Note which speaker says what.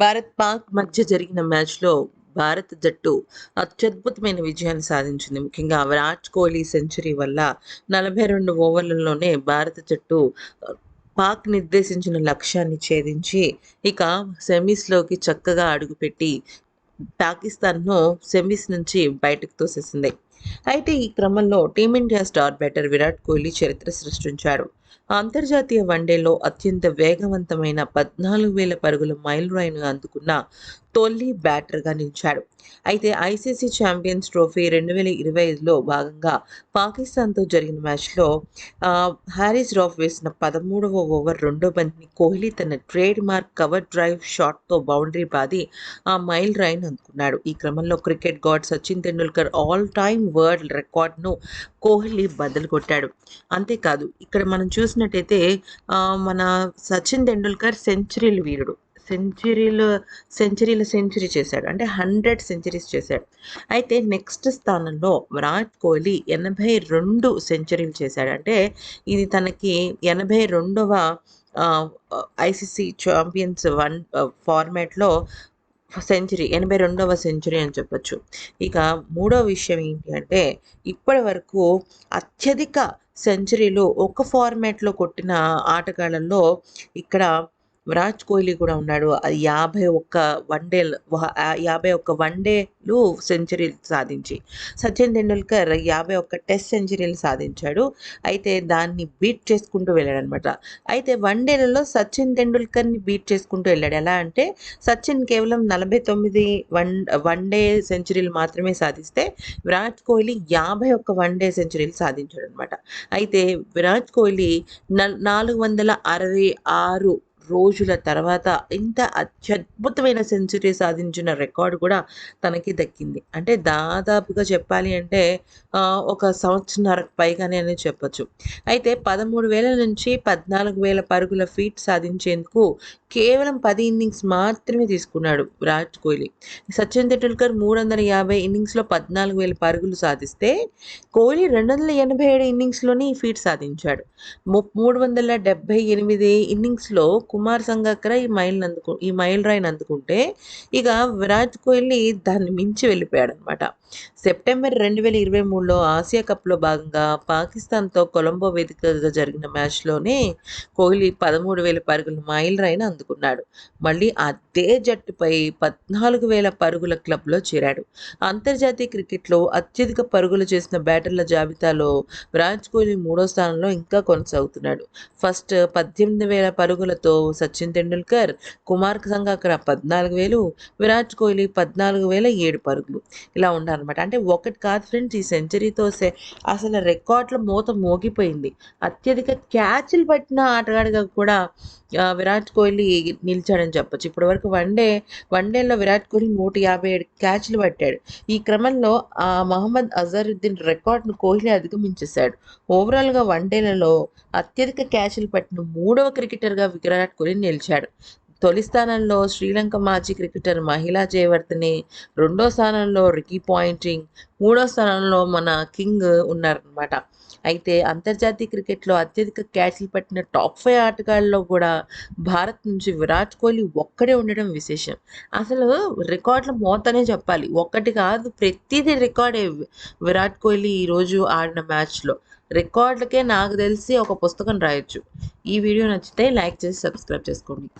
Speaker 1: భారత్ పాక్ మధ్య జరిగిన మ్యాచ్లో భారత జట్టు అత్యద్భుతమైన విజయాన్ని సాధించింది. ముఖ్యంగా విరాట్ కోహ్లీ సెంచరీ వల్ల నలభై రెండు ఓవర్లలోనే భారత జట్టు పాక్ నిర్దేశించిన లక్ష్యాన్ని ఛేదించి ఇక సెమీస్లోకి చక్కగా అడుగుపెట్టి పాకిస్తాన్ను సెమీస్ నుంచి బయటకు తోసేసింది. అయితే ఈ క్రమంలో team India star batter Virat Kohli చరిత్ర సృష్టించాడు. అంతర్జాతీయ వన్డేలో అత్యంత వేగవంతమైన పద్నాలుగు వేల పరుగుల మైల్ రాయిను అందుకున్న తొల్లి బ్యాటర్గా నిలిచాడు. అయితే ఐసీసీ ఛాంపియన్స్ ట్రోఫీ రెండు వేల ఇరవై ఐదులో భాగంగా పాకిస్తాన్తో జరిగిన మ్యాచ్లో హ్యారీస్ రాఫ్ వేసిన పదమూడవ ఓవర్ రెండో బంతిని కోహ్లీ తన ట్రేడ్ మార్క్ కవర్ డ్రైవ్ షాట్తో బౌండరీ బాది ఆ మైల్ రాయిని అందుకున్నాడు. ఈ క్రమంలో cricket god Sachin Tendulkar all time world రికార్డ్ను Kohli బద్దలు కొట్టాడు. అంతేకాదు ఇక్కడ మనం చూసినట్టయితే మన సచిన్ టెండూల్కర్ సెంచరీల వీరుడు. సెంచరీలు సెంచరీల సెంచరీ చేశాడు. అంటే హండ్రెడ్ సెంచరీస్ చేశాడు. అయితే నెక్స్ట్ స్థానంలో విరాట్ కోహ్లీ ఎనభై రెండు సెంచరీలు చేశాడు. అంటే ఇది తనకి ఎనభై రెండవ ఐసీసీ ఛాంపియన్స్ వన్ ఫార్మాట్లో సెంచరీ ఎనభై రెండవ సెంచరీ అని చెప్పొచ్చు. ఇక మూడో విషయం ఏంటి అంటే ఇప్పటి వరకు అత్యధిక సెంచరీలు ఒక ఫార్మాట్లో కొట్టిన ఆటగాళ్ళల్లో ఇక్కడ విరాట్ కోహ్లీ కూడా ఉన్నాడు. అది యాభై ఒక్క వన్డే యాభై ఒక్క వన్డేలు సెంచరీలు సాధించి. సచిన్ టెండూల్కర్ యాభై ఒక్క టెస్ట్ సెంచరీలు సాధించాడు. అయితే దాన్ని బీట్ చేసుకుంటూ వెళ్ళాడు అనమాట అయితే వన్డేలలో సచిన్ టెండూల్కర్ని బీట్ చేసుకుంటూ వెళ్ళాడు. ఎలా అంటే సచిన్ కేవలం నలభై తొమ్మిది వన్ వన్డే సెంచరీలు మాత్రమే సాధిస్తే విరాట్ కోహ్లీ యాభై ఒక్క వన్డే సెంచరీలు సాధించాడు అనమాట అయితే విరాట్ కోహ్లీ నాలుగు వందల అరవై ఆరు రోజుల తర్వాత ఇంత అత్యద్భుతమైన సెంచరీ సాధించిన రికార్డు కూడా తనకి దక్కింది. అంటే దాదాపుగా చెప్పాలి అంటే ఒక సంవత్సరాల పైగానే అని చెప్పొచ్చు. అయితే పదమూడు వేల నుంచి పద్నాలుగు వేల పరుగుల ఫీట్ సాధించేందుకు కేవలం పది ఇన్నింగ్స్ మాత్రమే తీసుకున్నాడు విరాట్ కోహ్లీ. సచిన్ టెండూల్కర్ మూడు వందల యాభై ఇన్నింగ్స్లో పద్నాలుగు వేల పరుగులు సాధిస్తే కోహ్లీ రెండు వందల ఎనభై ఏడు ఇన్నింగ్స్లోనే ఈ ఫీట్ సాధించాడు. మూడు వందల డెబ్బై ఎనిమిది ఇన్నింగ్స్లో కుమార్ సంగక్కర ఈ మైల్ అందుకు ఈ మైల్ రాయిని అందుకుంటే ఇక విరాట్ కోహ్లీ దాన్ని మించి వెళ్ళిపోయాడు అనమాట సెప్టెంబర్ రెండు వేల ఇరవై మూడులో ఆసియా కప్లో భాగంగా పాకిస్తాన్తో కొలంబో వేదికగా జరిగిన మ్యాచ్లోనే కోహ్లీ పదమూడు వేల పరుగులు మైల్ రాయిని అందుకున్నాడు. మళ్ళీ అదే జట్టుపై పద్నాలుగు వేల పరుగుల క్లబ్లో చేరాడు. అంతర్జాతీయ క్రికెట్లో అత్యధిక పరుగులు చేసిన బ్యాటర్ల జాబితాలో విరాట్ కోహ్లీ మూడో స్థానంలో ఇంకా కొనసాగుతున్నాడు. ఫస్ట్ పద్దెనిమిది వేల పరుగులతో సచిన్ తెండూల్కర్ కుమార్ సంగాకర పద్నాలుగు వేలు విరాట్ కోహ్లీ పద్నాలుగు వేల ఏడు పరుగులు. ఇలా ఉండాలన్నమాట. అంటే ఒకటి కాదు ఫ్రెండ్స్ ఈ సెంచరీతో అసలు రికార్డుల మూత మోగిపోయింది. అత్యధిక క్యాచ్లు పట్టిన ఆటగాడిగా కూడా విరాట్ కోహ్లీ నిలిచాడని చెప్పొచ్చు. ఇప్పటివరకు వన్డే వన్డేలో విరాట్ కోహ్లీ నూట యాభై ఏడు క్యాచ్లు పట్టాడు. ఈ క్రమంలో ఆ మహమ్మద్ అజరుద్దీన్ రికార్డును కోహ్లీ అధిగమించేశాడు. ఓవరాల్గా వన్డేలలో అత్యధిక క్యాచ్లు పట్టిన మూడవ క్రికెటర్గా విరాట్ కోహ్లీ నిలిచాడు. తొలి స్థానంలో శ్రీలంక మాజీ క్రికెటర్ మహిళా జయవర్ధనే రెండో స్థానంలో రికీ పాయింటింగ్ మూడో స్థానంలో మన కింగ్ ఉన్నారనమాట అయితే అంతర్జాతీయ క్రికెట్లో అత్యధిక క్యాచ్లు పట్టిన టాప్ ఫైవ్ ఆటగాళ్ళలో కూడా భారత్ నుంచి విరాట్ కోహ్లీ ఒక్కడే ఉండడం విశేషం. అసలు రికార్డుల మోతనే చెప్పాలి. ఒక్కటి కాదు ప్రతిదీ రికార్డే విరాట్ కోహ్లీ ఈరోజు ఆడిన మ్యాచ్లో. రికార్డులకే నాకు తెలిసి ఒక పుస్తకం రాయొచ్చు. ఈ వీడియో నచ్చితే లైక్ చేసి సబ్స్క్రైబ్ చేసుకోండి.